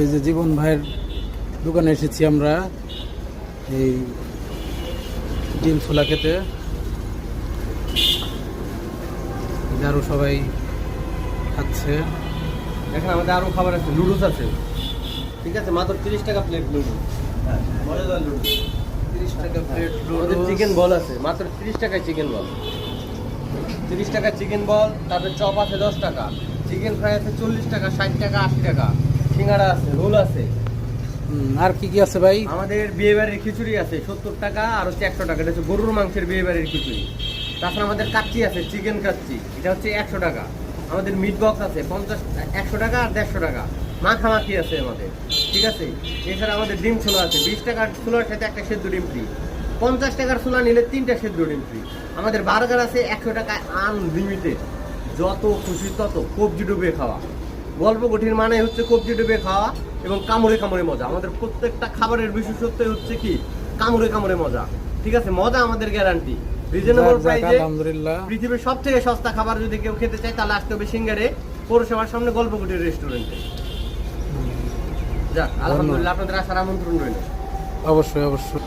এই যে জীবন ভাইয়ের দোকানে এসেছি আমরা এই ডিম ছোলা খেতে। এই যে আরও সবাই খাচ্ছে। এখানে আমাদের আরও খাবার আছে নুডলস আছে। ঠিক আছে মাত্র তিরিশ টাকা প্লেট নুডলস। নুডলস। তিরিশ টাকা প্লেট আমাদের চিকেন বল আছে মাত্র তিরিশ টাকায় চিকেন বল তিরিশ টাকা চিকেন বল তারপরে চপ আছে দশ টাকা। চিকেন ফ্রাই আছে চল্লিশ টাকা ষাট টাকা আশি টাকা। সিঙ্গাড়া আছে রোল আছে। আর কি কি আছে ভাই? আমাদের বিয়ে বাড়ির খিচুড়ি আছে সত্তর টাকা আর হচ্ছে একশো টাকা। এটা হচ্ছে গরুর মাংসের বিয়ে বাড়ির খিচুড়ি। তাছাড়া আমাদের কাচ্চি আছে চিকেন কাচ্চি। এটা হচ্ছে একশো টাকা। আমাদের মিট বক্স আছে পঞ্চাশ একশো টাকা আর দেড়শো টাকা। মাখামাখি আছে আমাদের ঠিক আছে? এছাড়া আমাদের ডিম ছোলা আছে বিশ টাকার ছোলার সাথে একটা সেদ্ধ ডিম ফ্রি পঞ্চাশ টাকার ছোলা নিলে তিনটা সেদ্ধ ডিম ফ্রি আমাদের বার্গার আছে একশো টাকায় আনলিমিটেড যত খুশি তত কবজি ডুবে খাওয়া। গল্প কঠিন মানে হচ্ছে কবজি ডুবে খাওয়া এবং কামড়ে কামড়ে মজা। আমাদের প্রত্যেকটা খাবারের বিশেষত্ব হচ্ছে কি? কামড়ে কামড়ে মজা। ঠিক আছে? মজা আমাদের গ্যারান্টি রিজনেবল প্রাইসে পৃথিবীর সব থেকে সস্তা খাবার যদি কেউ খেতে চায় তাহলে আসতে হবে সিঙ্গারে পৌরসভার সামনে গল্পকুটির রেস্টুরেন্টে যাক আলহামদুলিল্লাহ আপনাদের আসার আমন্ত্রণ রইল। অবশ্যই অবশ্যই।